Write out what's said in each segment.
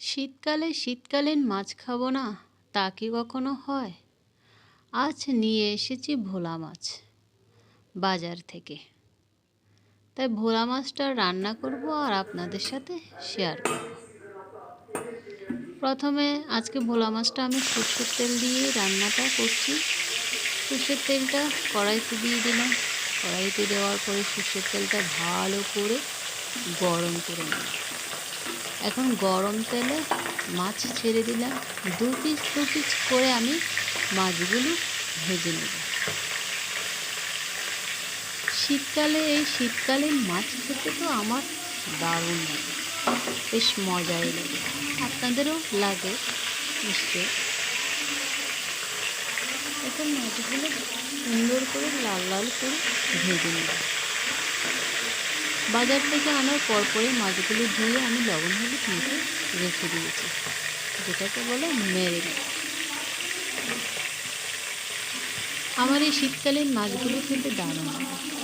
শীতকালে শীতকালীন মাছ খাব না, তা কি কখনো হয়? আজ নিয়ে এসেছি ভোলা মাছ বাজার থেকে। তাই ভোলা মাছটা রান্না করব আর আপনাদের সাথে শেয়ার করব। প্রথমে আজকে ভোলা মাছটা আমি সর্ষের তেল দিয়ে রান্নাটা করছি। সর্ষের তেলটা কড়াইতে দিয়ে দিলাম। কড়াইতে দেওয়ার পরে সর্ষের তেলটা ভালো করে গরম করে নিলাম। এখন গরম তেলে মাছ ছেড়ে দিলাম। দু পিস দু পিস করে আমি মাছগুলো ভেজে নেব। শীতকালে, এই শীতকালীন মাছ খেতে তো আমার দারুণ লাগে। বেশ মজাই লাগে। আপনাদেরও লাগে নিশ্চয় এখন মাছগুলো সুন্দর করে লাল লাল করে ভেজে নেব। বাজার থেকে আনার পরপরই মাছগুলো ধুয়ে আমি লবণ হলুদ মেখে রেখে দিয়েছি। যেটাকে বলে মেরে আমার এই শীতকালীন মাছগুলো খেতে দারুণ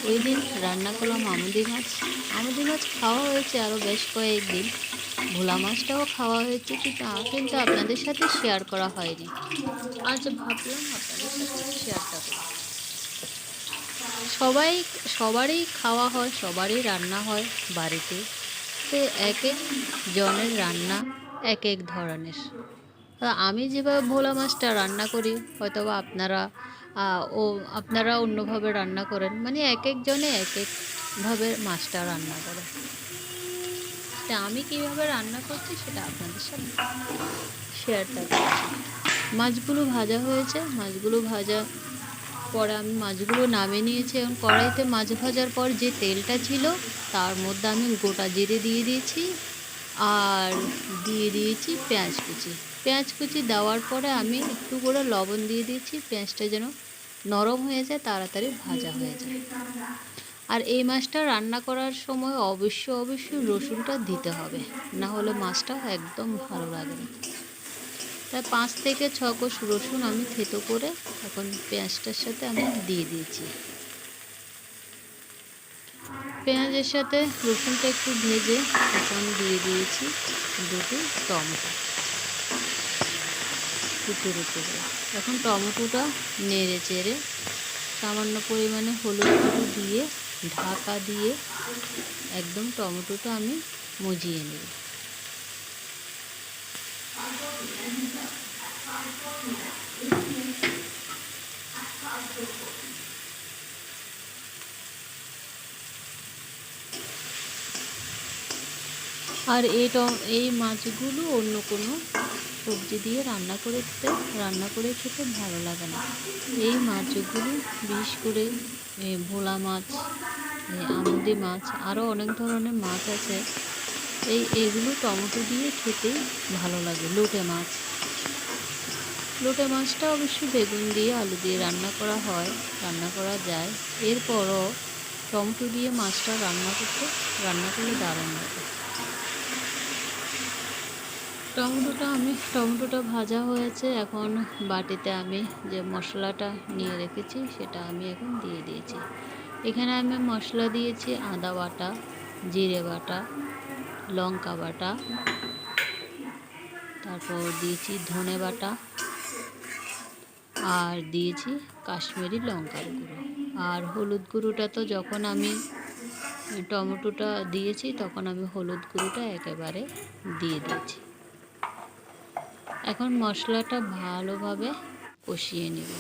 ওই দিন রান্না করলাম আমুদি মাছ। আমুদি মাছ খাওয়া হয়েছে আরও বেশ কয়েকদিন। ভোলা মাছটাও খাওয়া হয়েছে, কিন্তু কিন্তু আপনাদের সাথে শেয়ার করা হয়নি। আজ ভাবলাম আপনাদের সাথে শেয়ারটা করি সবাই, সবারই খাওয়া হয়, সবারই রান্না হয় বাড়িতে। তো এক এক জনের রান্না, এক এক ধরনের। আমি যেভাবে ভোলা মাছটা রান্না করি হয়তো আপনারা ও আপনারা অন্যভাবে রান্না করেন মানে এক একজনে এক একভাবে মাছটা রান্না করে। তা আমি কীভাবে রান্না করছি সেটা আপনাদের সাথে শেয়ারটা করছি। মাছগুলো ভাজা হয়েছে, মাছগুলো ভাজা পরে আমি মাছগুলো নামিয়ে নিয়েছি। এবং কড়াইতে মাছ ভাজার পর যে তেলটা ছিল, তার মধ্যে আমি গোটা জিরে দিয়ে দিয়েছি আর দিয়ে দিয়েছি পেঁয়াজ কুচি। পেঁয়াজ কুচি দেওয়ার পরে আমি একটু করে লবণ দিয়ে দিয়েছি, পেঁয়াজটা যেন নরম হয়ে যায়, তাড়াতাড়ি ভাজা হয়ে যায়। আর এই মাছটা রান্না করার সময় অবশ্যই অবশ্যই রসুনটা দিতে হবে, না হলে মাছটা একদম ভালো লাগে না। তাই পাঁচ থেকে ছ কোষ রসুন আমি থেতো করে এখন পেঁয়াজটার সাথে আমি দিয়ে দিয়েছি। পেঁয়াজের সাথে রসুনটা একটু ভেজে এখন দিয়ে দিয়েছি দুটো টমেটো। কুচুর উপরে এখন টমেটোটা নেড়ে চেড়ে সামান্য পরিমাণে হলুদ দিয়ে ঢাকা দিয়ে একদম টমেটোটা আমি মজিয়ে নেব। আর এই এই মাছগুলো অন্য কোনো সবজি দিয়ে রান্না করে খেতে, রান্না করে খেতে ভালো লাগে না। এই মাছগুলো বিশেষ করে ভোলা মাছ আমুদি মাছ আরও অনেক ধরনের মাছ আছে। এই, এগুলো টমেটো দিয়ে খেতে ভালো লাগে, লোটে মাছ। লোটে মাছটা অবশ্যই বেগুন দিয়ে, আলু দিয়ে রান্না করা হয়, রান্না করা যায়। এরপরও টমেটো দিয়ে মাছটা রান্না করতে, রান্না করলে দারুণ লাগে। টমেটোটা আমি, টমেটোটা ভাজা হয়েছে। এখন বাটিতে আমি যে মশলাটা নিয়ে রেখেছি, সেটা আমি এখন দিয়ে দিয়েছি। এখানে আমি মশলা দিয়েছি আদা বাটা, জিরে বাটা, লঙ্কা বাটা, তারপর দিয়েছি ধনে বাটা, আর দিয়েছি কাশ্মীরি লঙ্কার গুঁড়ো। আর হলুদ গুঁড়োটা তো যখন আমি টমেটোটা দিয়েছি, তখন আমি হলুদ গুঁড়োটা একেবারে দিয়ে দিয়েছি। এখন মশলাটা ভালোভাবে কষিয়ে নেব।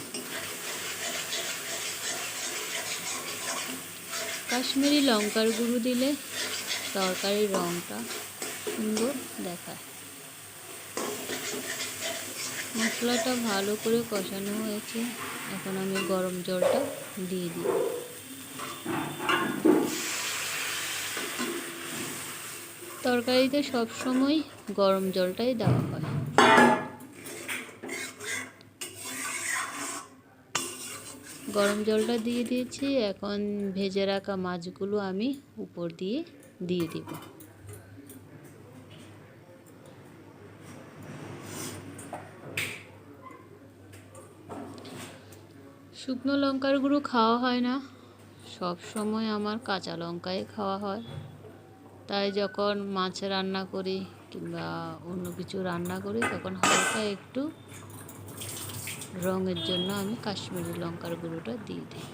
কাশ্মীরি লঙ্কার গুঁড়ো দিলে তরকারির রঙটা সুন্দর দেখায়। মশলাটা ভালো করে কষানো হয়েছে। এখন আমি গরম জলটা দিয়ে দিই। তরকারিতে সবসময় গরম জলটাই দেওয়া হয়। গরম জলটা দিয়ে দিয়েছি। এখন ভেজে রাখা মাছগুলো আমি উপর দিয়ে দিয়ে দিব। শুকনো লঙ্কার গুঁড়ো খাওয়া হয় না। সব সময় আমার কাঁচা লঙ্কাই খাওয়া হয়। তাই যখন মাছ রান্না করি কিংবা অন্য কিছু রান্না করি, তখন হালকা একটু রঙের জন্য আমি কাশ্মীরি লঙ্কার গুঁড়োটা দিয়ে দিই।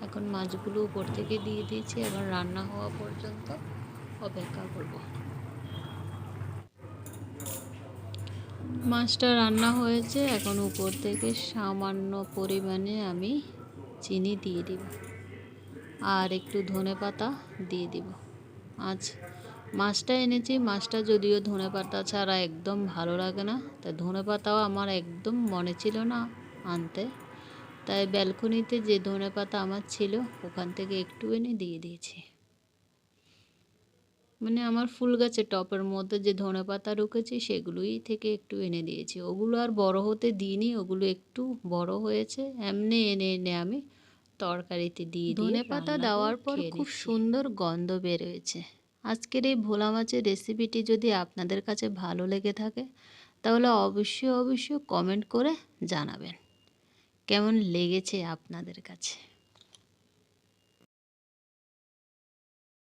এখন মাছগুলো উপর থেকে দিয়ে দিয়েছি এখন রান্না হওয়া পর্যন্ত অপেক্ষা করব। মাছটা রান্না হয়েছে, এখন উপর থেকে সামান্য পরিমাণে আমি চিনি দিয়ে দিব। আর একটু ধনে পাতা দিয়ে দিব। আজ মাছটা এনেছি, মাছটা যদিও ধনে পাতা ছাড়া একদম ভালো লাগে না তাই ধনে পাতাও আমার একদম মনে ছিল না। আনতে। তাই ব্যালকনিতে যে ধনে পাতা আমার ছিল ওখান থেকে একটু এনে দিয়ে দিয়েছি। মানে আমার ফুল গাছের টপের মধ্যে যে ধনে পাতা রুকেছে সেগুলোই থেকে একটু এনে দিয়েছি। ওগুলো আর বড় হতে দিইনি ওগুলো একটু বড় হয়েছে। এমনি এনে এনে আমি তরকারিতে দিয়ে ধনে পাতা দেওয়ার পর খুব সুন্দর গন্ধ বেরোয়েছে। আজকের এই ভোলা মাছের রেসিপিটি যদি আপনাদের কাছে ভালো লেগে থাকে তাহলে অবশ্যই অবশ্যই কমেন্ট করে জানাবেন। কেমন লেগেছে আপনাদের কাছে?